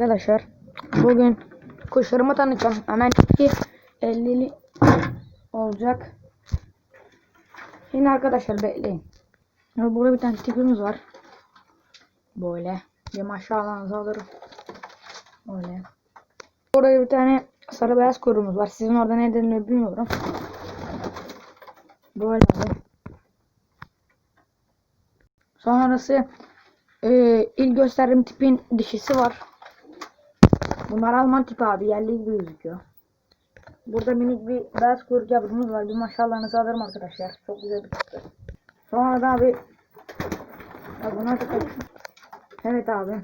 arkadaşlar. Bugün kuşlarımı tanıtacağım. Hemen iki 50'li olacak. Şimdi arkadaşlar bekleyin. Burada bir tane tipimiz var. Böyle. Bir maşallahınızı alırım. Böyle. Burada bir tane sarı beyaz kuyruğumuz var. Sizin orada ne deniliyor bilmiyorum. Böyle. Sonrası ee, ilk gösterdiğim tipin dişisi var. Bunlar Alman tipi abi. Yerli gibi gözüküyor. Burada minik bir beyaz kuyruk yavrumuz var. Bir maşallahınızı alırım arkadaşlar. Çok güzel bir çıktı. Sonra da abi ya bunlar da Evet abi.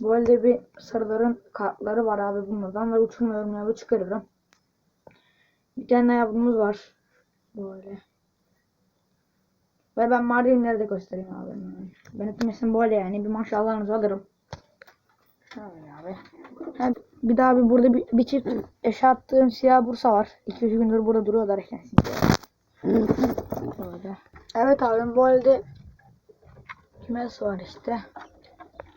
Bu elde bir sarıların kartları var abi bunlardan ve uçurmuyorum ya çıkarırım. Bir tane yavrumuz var. Böyle. Ve ben Mardinleri de göstereyim abi. Benim isim böyle yani. Bir maşallahınızı alırım. Abi. Ha, bir daha bir burada bir, bir çift eşe attığım siyah bursa var. 2-3 gündür burada duruyorlar kendisi. Böyle. Evet abi bu halde kümes var işte.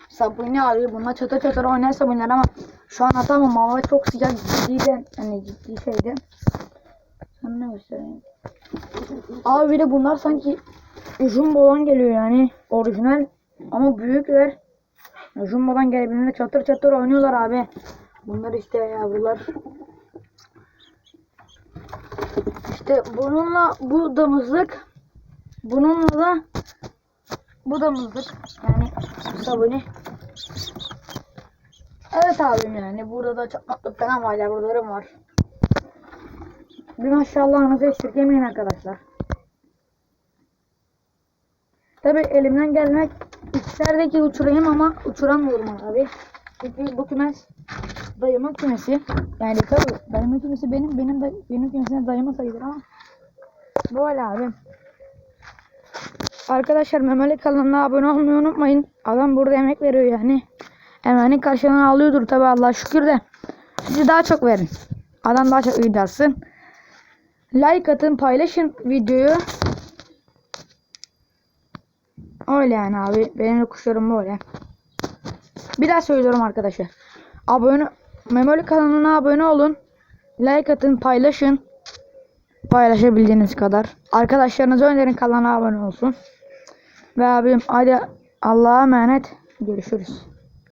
Sabuni abi bunlar çatır çatır oynar sabunlar ama şu an atamam hava çok sıcak ciddiyden hani ciddi şeyden. Sana ne göstereyim? Abi bir de bunlar sanki Jumbo'dan geliyor yani orijinal ama büyükler. Jumbo'dan gelebilenler çatır çatır oynuyorlar abi. Bunlar işte yavrular. İşte bununla bu damızlık bununla da bu damızlık yani sabuni. Evet abim yani burada da çakmaklık falan var yavrularım var. Bir maşallahınızı esirgemeyin arkadaşlar. Tabi elimden gelmek isterdi ki uçurayım ama uçuramıyorum abi. Çünkü bu kümes dayımın kümesi. Yani tabi dayımın kümesi benim, benim da, benim kümesine dayıma sayılır ama böyle abi. Arkadaşlar memeli kanalına abone olmayı unutmayın. Adam burada emek veriyor yani. Emeğinin karşılığını alıyordur tabi Allah şükür de. Sizi daha çok verin. Adam daha çok video. Like atın paylaşın videoyu. Öyle yani abi. Benim de kuşlarım böyle. Bir daha söylüyorum arkadaşlar. Abone Memoli kanalına abone olun. Like atın, paylaşın. Paylaşabildiğiniz kadar. Arkadaşlarınıza önerin kanalına abone olsun. Ve abim hadi Allah'a emanet. Görüşürüz.